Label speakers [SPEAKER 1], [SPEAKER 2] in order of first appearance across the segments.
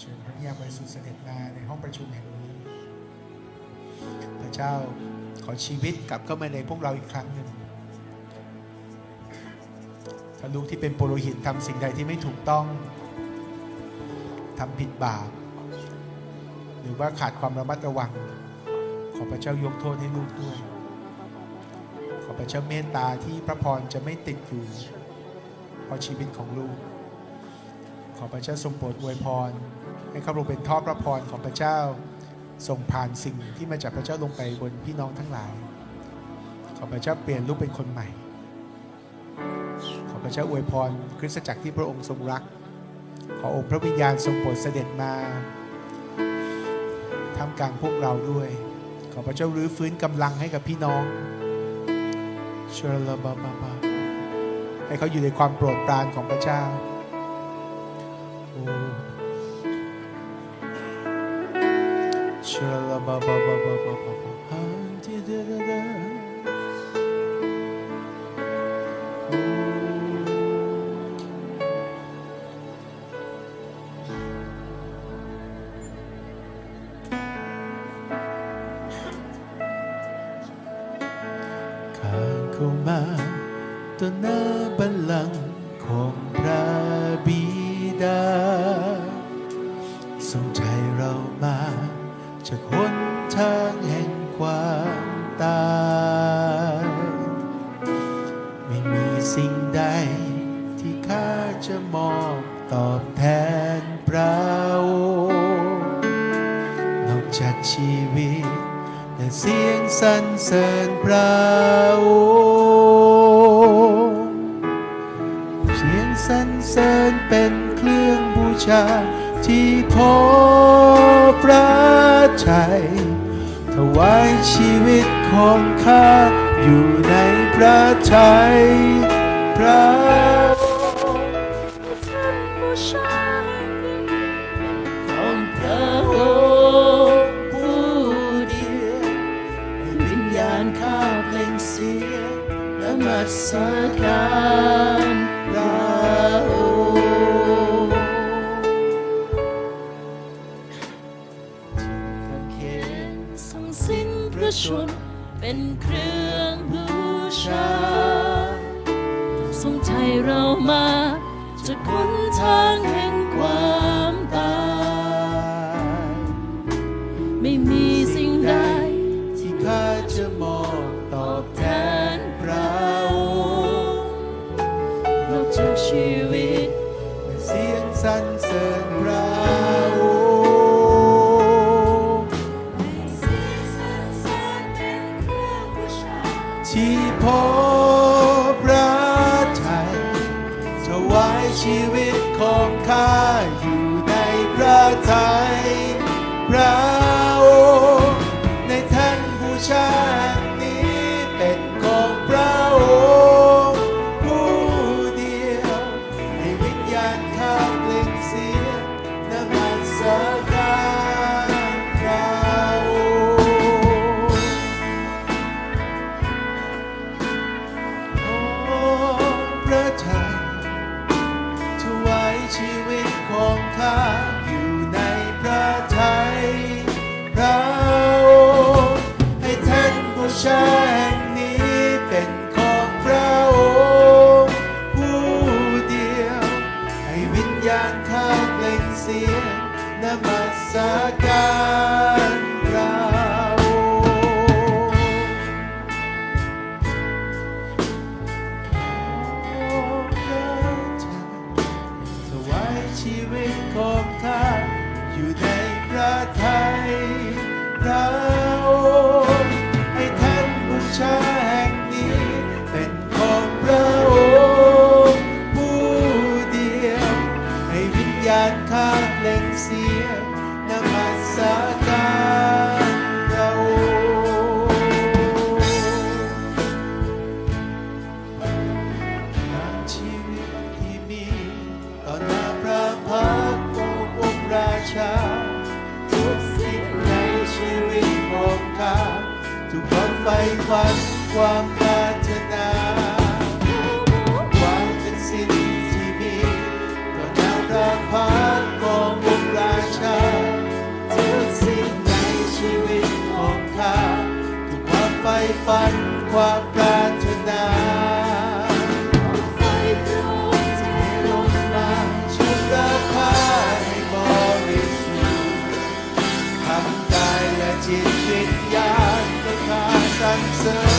[SPEAKER 1] เชิญพระวิญญาณบริสุทธิ์เสด็จมาในห้องประชุมแห่งนี้ พระเจ้าขอชีวิตกลับเข้ามาในพวกเราอีกครั้งหนึ่งถ้าลูกที่เป็นปุโรหิตทำสิ่งใดที่ไม่ถูกต้องทำผิดบาปหรือว่าขาดความระมัดระวัง ขอพระเจ้ายกโทษให้ลูกด้วย ขอพระเจ้าเมตตาที่พระพรจะไม่ติดอยู่เพราะชีวิตของลูก อพระเจ้าทรงโปรดอวยพร ให้ข้าพระองค์เป็นท่อพระพรของพระเจ้าส่งผ่านสิ่งที่มาจากพระเจ้าลงไปบนพี่น้องทั้งหลาย ขอพระเจ้าเปลี่ยนลูกเป็นคนใหม่ ขอพระเจ้าอวยพร คริสตจักรที่พระองค์ทรงรัก ขอองค์พระวิญญาณทรงโปรดเสด็จมาทำกลางพวกเราด้วย ขอพระเจ้ารื้อฟื้นกำลังให้กับพี่น้องเชลลาบาบาให้เขาอยู่ในความโปรดปรานของพระเจ้า เขาเข้ามาต่อหน้าบัลลังก์ของพระบิ ดาทรงใจเรามาจากหนทางแห่งความตายไม่มีสิ่งใดที่ข้าจะมอบตอบแทนพระองค์นอกจากชีวิตและเสียงสรรเสริญพระองค์เสียงสรรเสริญเป็น ชาที่พอพระทัยถวายชีวิตของข้าอยู่ในพระทัยพระองค์
[SPEAKER 2] ท่านผู้ชาย ชนเป็นเครื่องบูชาทรงไทยเรามาจะ
[SPEAKER 1] คุ้
[SPEAKER 2] น
[SPEAKER 1] ทางแห่ง ไฟควันความปรารถนาความเป็นสิ่งที่มีก่อแน
[SPEAKER 3] ว
[SPEAKER 1] ทากพานของบุคราชาทุกสิ่งในชีวิตของข้าคือความไฟฟัน
[SPEAKER 3] ค
[SPEAKER 1] วามปรารถนา
[SPEAKER 3] จิ
[SPEAKER 1] ตวิทยา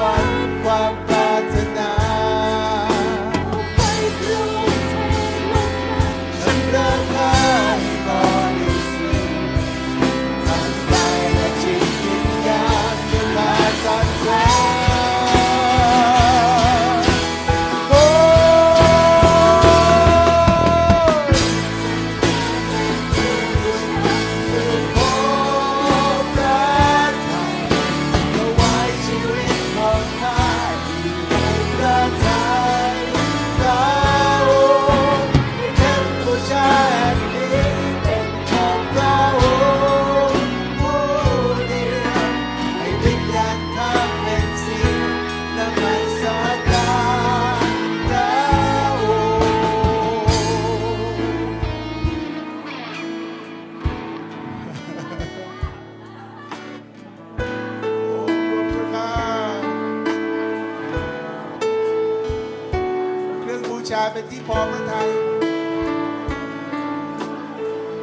[SPEAKER 1] ใพ
[SPEAKER 4] อ
[SPEAKER 1] พระทัย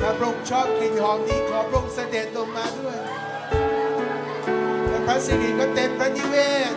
[SPEAKER 1] ถ้าพระองค์ชอบกลิ่นหอมนี้ขอพระองค์เสด็จลงมาด้วยและพระสิริก็เต็มพระนิเวศ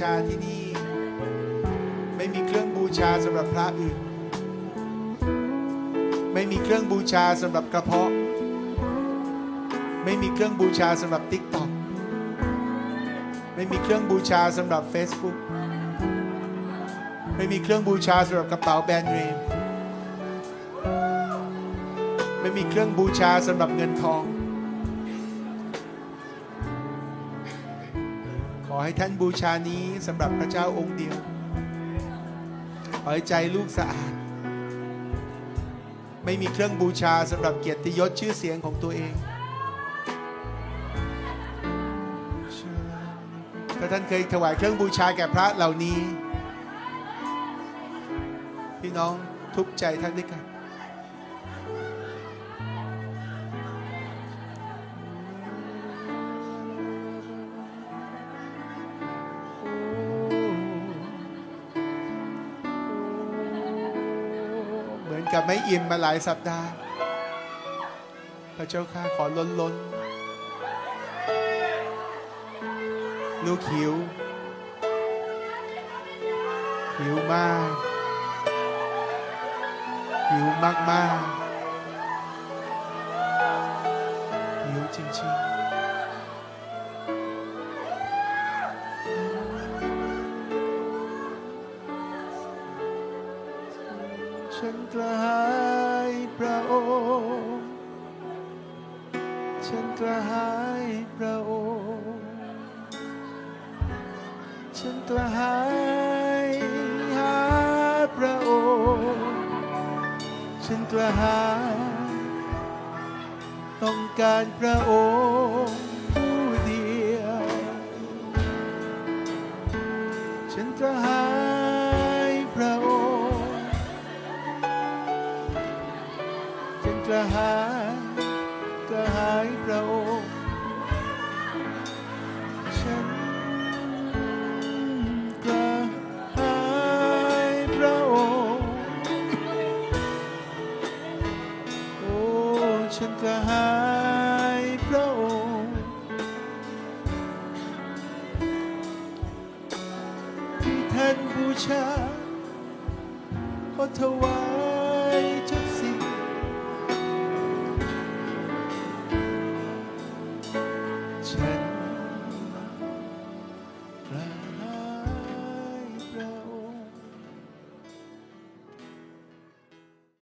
[SPEAKER 1] ชาที่นี่ ไม่มีเครื่องบูชาสำหรับพระอื่น ไม่มีเครื่องบูชาสำหรับกระเพาะ ไม่มีเครื่องบูชาสำหรับติ๊กต็อกไม่มีเครื่องบูชาสำหรับ Facebook ไม่มีเครื่องบูชาสำหรับกระเป๋าแบรนด์เนมไม่มีเครื่องบูชาสำหรับเงินทอง ขอให้ท่านบูชานี้สำหรับพระเจ้าองค์เดียว ขอให้ใจลูกสะอาด ไม่มีเครื่องบูชาสำหรับเกียรติยศชื่อเสียงของตัวเอง ถ้าท่านเคยถวายเครื่องบูชาแก่พระเหล่านี้ พี่น้องทุกใจท่านด้วยกัน กับไม่อิ่มมาหลายสัปดาห์ พระเจ้าข้าขอล้นล้น ลูกหิว หิวมาก หิวมากมากๆหิวจริงๆ ฉันกระหายพระองค์ ฉันกระหายพระองค์ ฉันกระหายหาพระองค์ ฉันกระหายต้องการพระองค์ ฉันกระหายพระองค์ที่ท่านบูชาขอถวาย